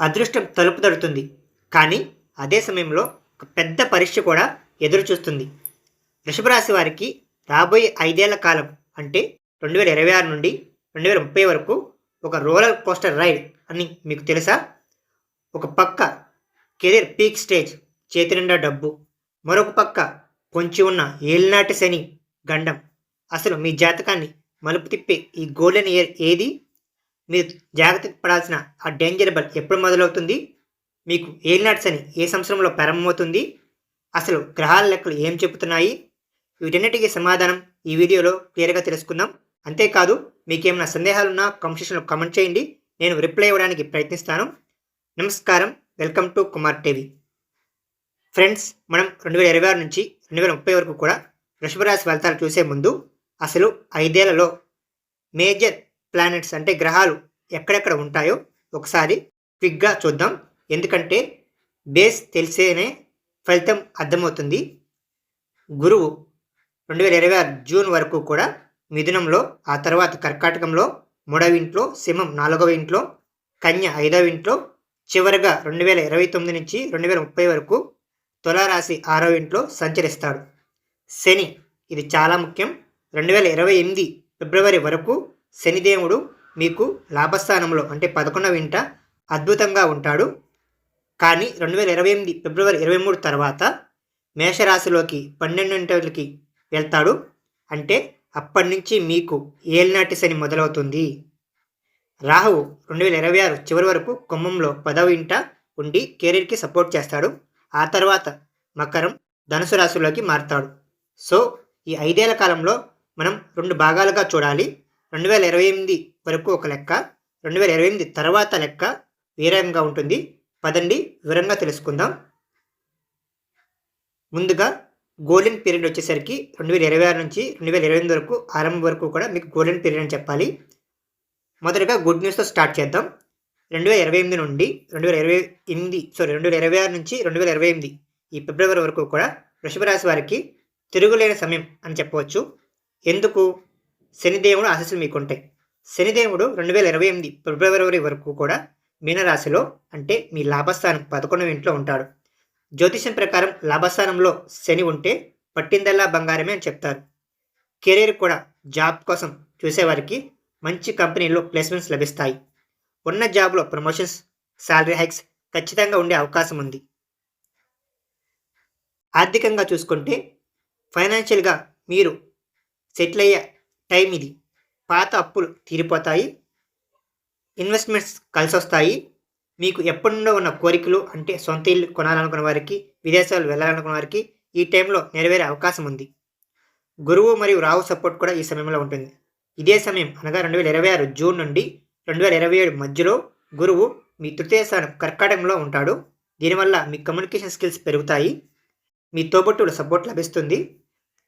అదృష్టం తలుపు తడుతుంది. కానీ అదే సమయంలో ఒక పెద్ద పరీక్ష కూడా ఎదురు చూస్తుంది. వారికి రాబోయే ఐదేళ్ళ కాలం అంటే రెండు వేల ఇరవై ఆరు నుండి రెండు వేల ముప్పై వరకు ఒక రోలర్ కోస్టర్ రైడ్ అని మీకు తెలుసా? ఒక పక్క కెరీర్ పీక్ స్టేజ్ చేతి నిండా డబ్బు మరొక పక్క పొంచి ఉన్న ఏలినాటి శని గండం. అసలు మీ జాతకాన్ని మలుపు తిప్పే ఈ గోల్డెన్ ఇయర్ ఏది? మీరు జాగ్రత్త పడాల్సిన ఆ డేంజర్ బల్ ఎప్పుడు మొదలవుతుంది? మీకు ఏలినాటి శని ఏ సంవత్సరంలో ప్రారంభమవుతుంది? అసలు గ్రహాల లెక్కలు ఏం చెబుతున్నాయి? వీటన్నిటికీ సమాధానం ఈ వీడియోలో క్లియర్గా తెలుసుకుందాం. అంతేకాదు మీకేమైనా సందేహాలున్నా కామెంట్ సెక్షన్లో కామెంట్ చేయండి. నేను రిప్లై ఇవ్వడానికి ప్రయత్నిస్తాను. నమస్కారం. Welcome to Kumar TV friends మనం రెండు వేల ఇరవై ఆరు నుంచి రెండు వేల ముప్పై వరకు కూడా వృషభరాశి ఫలితాలు చూసే ముందు అసలు ఐదేళ్ళలో మేజర్ ప్లానెట్స్ అంటే గ్రహాలు ఎక్కడెక్కడ ఉంటాయో ఒకసారి క్విక్గా చూద్దాం. ఎందుకంటే బేస్ తెలిసేనే ఫలితం అర్థమవుతుంది. గురువు రెండు వేల ఇరవై ఆరు జూన్ వరకు కూడా మిథునంలో ఆ తర్వాత కర్కాటకంలో మూడవ ఇంట్లో సింహం నాలుగవ ఇంట్లో కన్య ఐదవ ఇంట్లో చివరగా రెండు వేల ఇరవై తొమ్మిది నుంచి రెండు వేల ముప్పై వరకు తులారాశి ఆరవ ఇంట్లో సంచరిస్తాడు. శని ఇది చాలా ముఖ్యం. రెండు వేల ఇరవై ఎనిమిది ఫిబ్రవరి వరకు శనిదేవుడు మీకు లాభస్థానంలో అంటే పదకొండవ ఇంట అద్భుతంగా ఉంటాడు. కానీ రెండు వేల ఇరవై ఎనిమిది ఫిబ్రవరి ఇరవై మూడు తర్వాత మేషరాశిలోకి పన్నెండింటికి వెళ్తాడు. అంటే అప్పటి నుంచి మీకు ఏలినాటి శని మొదలవుతుంది. రాహువు రెండు వేల ఇరవై ఆరు చివరి వరకు కుంభంలో పదవ ఇంట ఉండి కెరీర్కి సపోర్ట్ చేస్తాడు. ఆ తర్వాత మకరం ధనుసు రాశిలోకి మారుతాడు. సో ఈ ఐదేళ్ళ కాలంలో మనం రెండు భాగాలుగా చూడాలి. రెండు వేల ఇరవై ఎనిమిది వరకు ఒక లెక్క రెండు వేల ఇరవై ఎనిమిది తర్వాత లెక్క వేరంగా ఉంటుంది. పదండి వివరంగా తెలుసుకుందాం. ముందుగా గోల్డెన్ పీరియడ్ వచ్చేసరికి రెండు వేల ఇరవై ఆరు నుంచి రెండు వేల ఇరవై ఎనిమిది వరకు ఆరంభం వరకు కూడా మీకు గోల్డెన్ పీరియడ్ అని చెప్పాలి. మొదటగా గుడ్ న్యూస్తో స్టార్ట్ చేద్దాం. రెండు వేల ఇరవై ఎనిమిది నుండి రెండు వేల ఇరవై ఎనిమిది సారీ రెండు వేల ఇరవై ఆరు నుంచి రెండు వేల ఇరవై ఎనిమిది ఈ ఫిబ్రవరి వరకు కూడా వృషభ రాశి వారికి తిరుగులేని సమయం అని చెప్పవచ్చు. ఎందుకు? శనిదేవుడు ఆశస్సులు మీకు ఉంటాయి శనిదేవుడు రెండు వేల ఇరవై ఎనిమిది ఫిబ్రవరి వరకు కూడా మీనరాశిలో అంటే మీ లాభస్థానం పదకొండవ ఇంట్లో ఉంటాడు. జ్యోతిషం ప్రకారం లాభస్థానంలో శని ఉంటే పట్టిందల్లా బంగారమే అని చెప్తారు. కెరీర్ కూడా జాబ్ కోసం చూసేవారికి మంచి కంపెనీలో ప్లేస్మెంట్స్ లభిస్తాయి. ఉన్న జాబ్లో ప్రమోషన్స్ శాలరీ హైక్స్ ఖచ్చితంగా ఉండే అవకాశం ఉంది. ఆర్థికంగా చూసుకుంటే ఫైనాన్షియల్గా మీరు సెటిల్ అయ్యే టైం ఇది. పాత అప్పులు తీరిపోతాయి. ఇన్వెస్ట్మెంట్స్ కలిసి వస్తాయి మీకు ఎప్పటి నుండో ఉన్న కోరికలు అంటే సొంత ఇల్లు కొనాలనుకున్న వారికి విదేశాలు వెళ్ళాలనుకున్న వారికి ఈ టైంలో నెరవేరే అవకాశం ఉంది. గురువు మరియు రావు సపోర్ట్ కూడా ఈ సమయంలో ఉంటుంది. ఇదే సమయం అనగా రెండు వేల ఇరవై ఆరు జూన్ నుండి రెండు వేల ఇరవై ఏడు మధ్యలో గురువు మీ తృతీయ స్థానం కర్కాటకంలో ఉంటాడు. దీనివల్ల మీ కమ్యూనికేషన్ స్కిల్స్ పెరుగుతాయి. మీ తోబట్టుడు సపోర్ట్ లభిస్తుంది.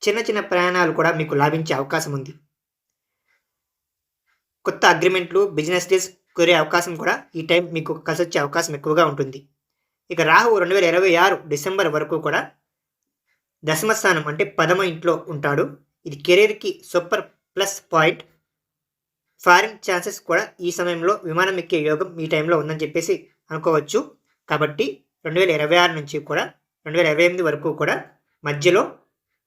చిన్న చిన్న ప్రయాణాలు కూడా మీకు లాభించే అవకాశం ఉంది. కొత్త అగ్రిమెంట్లు బిజినెస్ డీల్స్ కోరే అవకాశం కూడా ఈ టైం మీకు కలిసి వచ్చే అవకాశం ఎక్కువగా ఉంటుంది. ఇక రాహు రెండు వేల ఇరవై ఆరు డిసెంబర్ వరకు కూడా దశమస్థానం అంటే పదమ ఇంట్లో ఉంటాడు. ఇది కెరీర్కి super plus point. Foreign chances కూడా ఈ సమయంలో విమానం ఎక్కే యోగం ఈ టైంలో ఉందని చెప్పేసి అనుకోవచ్చు. కాబట్టి రెండు వేల ఇరవై ఆరు నుంచి కూడా రెండు వేల ఇరవై ఎనిమిది వరకు కూడా మధ్యలో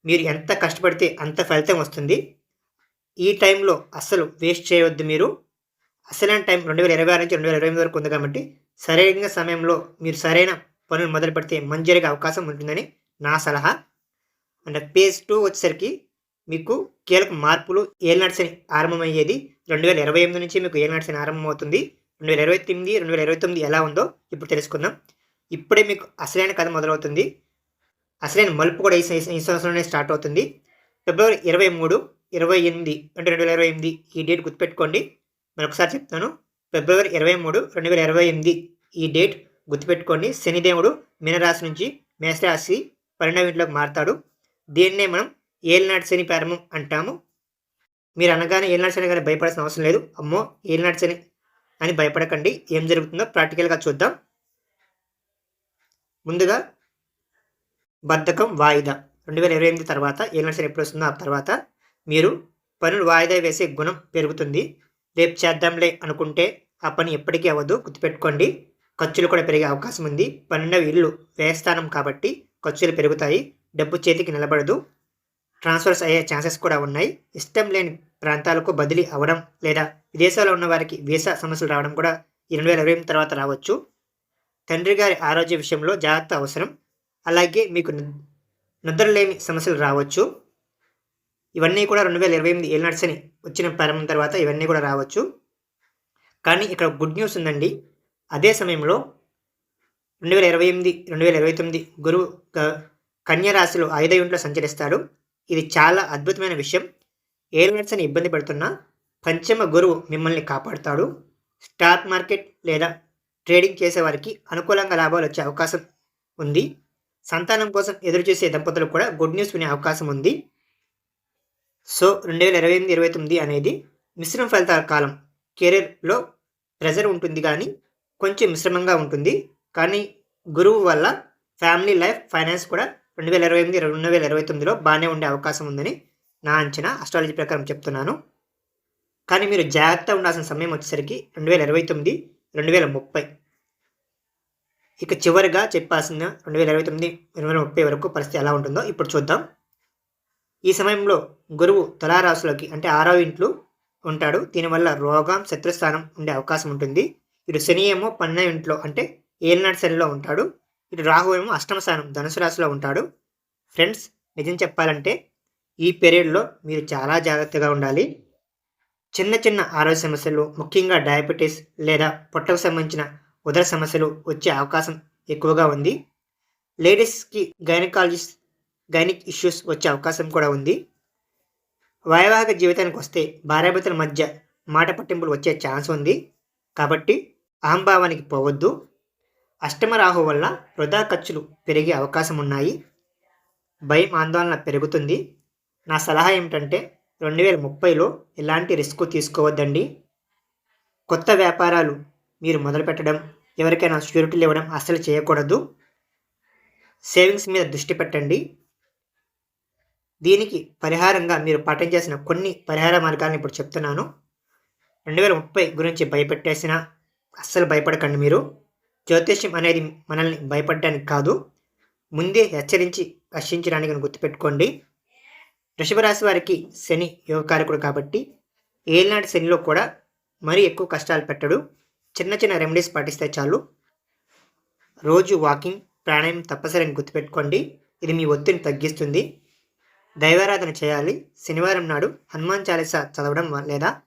మీరు ఎంత కష్టపడితే అంత ఫలితం వస్తుంది. ఈ టైంలో అస్సలు వేస్ట్ చేయవద్దు మీరు. అసలైన టైం రెండు వేల ఇరవై ఆరు నుంచి రెండు వేల ఇరవై ఎనిమిది వరకు ఉంది కాబట్టి సరైన సమయంలో మీరు సరైన పనులు మొదలు పెడితే మంచి జరిగే అవకాశం ఉంటుందని నా సలహా. అండ్ పేజ్ టూ వచ్చేసరికి మీకు కీలక మార్పులు ఏలినాడ్సని ఆరంభమయ్యేది రెండు వేల ఇరవై ఎనిమిది నుంచి మీకు ఏలినాడ్సని ఆరంభమవుతుంది. రెండు వేల ఇరవై తొమ్మిది రెండు వేల ఇరవై తొమ్మిది ఎలా ఉందో ఇప్పుడు తెలుసుకుందాం. ఇప్పుడే మీకు అసలైన కథ మొదలవుతుంది. అసలైన మలుపు కూడా ఈ ఈ సంవత్సరంలోనే స్టార్ట్ అవుతుంది. ఫిబ్రవరి ఇరవై మూడు ఇరవై ఎనిమిది అంటే రెండు వేల ఇరవై ఎనిమిది ఈ డేట్ గుర్తుపెట్టుకోండి. మరొకసారి చెప్తాను. ఫిబ్రవరి ఇరవై మూడు రెండు వేల ఇరవై ఎనిమిది ఈ డేట్ గుర్తుపెట్టుకోండి. శనిదేవుడు మీనరాశి నుంచి మేషరాశి పన్నెండవ ఇంట్లోకి మారుతాడు. దీన్నే మనం ఏలినాటి శని ప్రారంభం అంటాము. మీరు అనగానే ఏలినాటి శని కానీ భయపడాల్సిన అవసరం లేదు. అమ్మో ఏలినాటి శని అని భయపడకండి. ఏం జరుగుతుందో ప్రాక్టికల్గా చూద్దాం. ముందుగా బద్ధకం వాయిదా. రెండు వేల ఇరవై ఎనిమిది తర్వాత ఏలినాటి శని ఎప్పుడు వస్తుందో ఆ తర్వాత మీరు పనులు వాయిదా వేసే గుణం పెరుగుతుంది. రేపు చేద్దాంలే అనుకుంటే ఆ పని ఎప్పటికీ అవ్వదు. గుర్తుపెట్టుకోండి ఖర్చులు కూడా పెరిగే అవకాశం ఉంది. పన్నెండవ ఇల్లు వ్యయస్థానం కాబట్టి ఖర్చులు పెరుగుతాయి. డబ్బు చేతికి నిలబడదు. ట్రాన్స్ఫర్స్ అయ్యే ఛాన్సెస్ కూడా ఉన్నాయి. ఇష్టం లేని ప్రాంతాలకు బదిలీ అవ్వడం లేదా విదేశాల్లో ఉన్న వారికి వీసా సమస్యలు రావడం కూడా రెండు వేల ఇరవై తర్వాత రావచ్చు. తండ్రి గారి ఆరోగ్య విషయంలో జాగ్రత్త అవసరం. అలాగే మీకు నిద్రలేమి సమస్యలు రావచ్చు. ఇవన్నీ కూడా రెండు వేల ఇరవై ఎనిమిది ఏళ్ళ నడిచని వచ్చిన ప్రారంభం తర్వాత ఇవన్నీ కూడా రావచ్చు. కానీ ఇక్కడ గుడ్ న్యూస్ ఉందండి. అదే సమయంలో రెండు వేల ఇరవై ఎనిమిది రెండు వేల ఇరవై తొమ్మిది గురువు కన్య రాశిలో ఐదో ఇంట్లో సంచరిస్తాడు ఇది చాలా అద్భుతమైన విషయం. ఎయిర్లైన్స్ అని ఇబ్బంది పడుతున్నా పంచమ గురువు మిమ్మల్ని కాపాడుతాడు. స్టాక్ మార్కెట్ లేదా ట్రేడింగ్ చేసేవారికి అనుకూలంగా లాభాలు వచ్చే అవకాశం ఉంది. సంతానం కోసం ఎదురు చూసే దంపతులకు కూడా గుడ్ న్యూస్ వినే అవకాశం ఉంది. సో రెండు వేల ఇరవై ఎనిమిది ఇరవై తొమ్మిది అనేది మిశ్రమ ఫలితాల కాలం. కెరీర్లో ప్రెజర్ ఉంటుంది కానీ కొంచెం మిశ్రమంగా ఉంటుంది. కానీ గురువు వల్ల ఫ్యామిలీ లైఫ్ ఫైనాన్స్ కూడా రెండు వేల ఇరవై ఎనిమిది రెండు వేల ఇరవై తొమ్మిదిలో బాగానే ఉండే అవకాశం ఉందని నా అంచనా అస్ట్రాలజీ ప్రకారం చెప్తున్నాను. కానీ మీరు జాగ్రత్త ఉండాల్సిన సమయం వచ్చేసరికి రెండు వేల ఇరవై తొమ్మిది రెండు వేల ముప్పై. ఇక చివరిగా చెప్పాల్సిన రెండు వేల ఇరవై తొమ్మిది రెండు వేల ముప్పై వరకు పరిస్థితి ఎలా ఉంటుందో ఇప్పుడు చూద్దాం. ఈ సమయంలో గురువు తులారాశులకి అంటే ఆరో ఇంట్లో ఉంటాడు. దీనివల్ల రోగం శత్రుస్థానం ఉండే అవకాశం ఉంటుంది. ఇటు శని ఏమో పన్నె ఇంట్లో అంటే ఏలినాటి శనిలో ఉంటాడు. ఇటు రాహు ఏమో అష్టమ స్థానం ధనుసు రాశిలో ఉంటాడు. ఫ్రెండ్స్ నిజం చెప్పాలంటే ఈ పీరియడ్లో మీరు చాలా జాగ్రత్తగా ఉండాలి. చిన్న చిన్న ఆరోగ్య సమస్యలు ముఖ్యంగా డయాబెటీస్ లేదా పొట్టకు సంబంధించిన ఉదర సమస్యలు వచ్చే అవకాశం ఎక్కువగా ఉంది. లేడీస్కి గైనకాలజిస్ట్ గైనిక్ ఇష్యూస్ వచ్చే అవకాశం కూడా ఉంది. వైవాహిక జీవితానికి వస్తే భార్యాభర్తల మధ్య మాట పట్టింపులు వచ్చే ఛాన్స్ ఉంది. కాబట్టి అహంభావానికి పోవద్దు. అష్టమ రాహు వల్ల వృధా ఖర్చులు పెరిగే అవకాశం ఉన్నాయి. భయం ఆందోళన పెరుగుతుంది. నా సలహా ఏమిటంటే రెండు వేల ముప్పైలో ఎలాంటి రిస్క్ తీసుకోవద్దండి. కొత్త వ్యాపారాలు మీరు మొదలుపెట్టడం ఎవరికైనా షూరిటీలు ఇవ్వడం అస్సలు చేయకూడదు. సేవింగ్స్ మీద దృష్టి పెట్టండి. దీనికి పరిహారంగా మీరు పాటించాల్సిన కొన్ని పరిహార మార్గాలను ఇప్పుడు చెప్తున్నాను. రెండు వేల ముప్పై గురించి భయపెట్టేసిన అస్సలు భయపడకండి మీరు. జ్యోతిష్యం అనేది మనల్ని భయపడడానికి కాదు. ముందే హెచ్చరించి రక్షించడానికి గుర్తుపెట్టుకోండి. వృషభ రాశి వారికి శని యోగకారకుడు కాబట్టి ఏలినాటి శనిలో కూడా మరీ ఎక్కువ కష్టాలు పెట్టడు. చిన్న చిన్న రెమెడీస్ పాటిస్తే చాలు. రోజు వాకింగ్ ప్రాణాయామం తప్పనిసరి అని గుర్తుపెట్టుకోండి. ఇది మీ ఒత్తిడిని తగ్గిస్తుంది. దైవారాధన చేయాలి. శనివారం నాడు హనుమాన్ చాలీసా చదవడం లేదా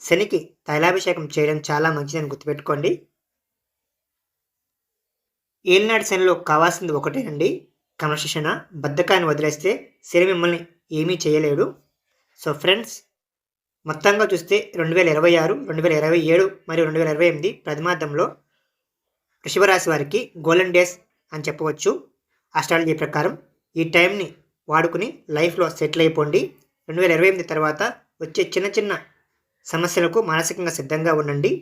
శనికి తైలాభిషేకం చేయడం చాలా మంచిదని గుర్తుపెట్టుకోండి. ఏలినాటి శనిలో కావాల్సింది ఒకటేనండి. క్రమశిక్షణ బద్ధకాన్ని వదిలేస్తే శని మిమ్మల్ని ఏమీ చేయలేడు. సో ఫ్రెండ్స్ మొత్తంగా చూస్తే రెండు వేల ఇరవై ఆరు రెండు వేల ఇరవై ఏడు మరియు రెండు వేల ఇరవై ఎనిమిది ప్రథమార్థంలో వృషభరాశి వారికి గోల్డెన్ డేస్ అని చెప్పవచ్చు. ఆస్ట్రాలజీ ప్రకారం ఈ టైంని వాడుకుని లైఫ్లో సెటిల్ అయిపోండి. రెండు వేల ఇరవై ఎనిమిది తర్వాత వచ్చే చిన్న చిన్న సమస్యలకు మానసికంగా సిద్ధంగా ఉండండి.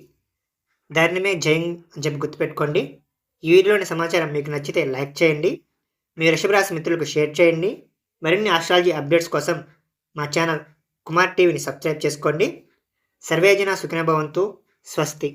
ధైర్యమే జయం అని చెప్పి గుర్తుపెట్టుకోండి. ఈ వీడియోలోని సమాచారం మీకు నచ్చితే లైక్ చేయండి. మీ వృషభరాశి మిత్రులకు షేర్ చేయండి. మరిన్ని ఆస్ట్రాలజీ అప్డేట్స్ కోసం మా ఛానల్ కుమార్ టీవీని సబ్స్క్రైబ్ చేసుకోండి. సర్వేజన సుఖినభవంతు స్వస్తి.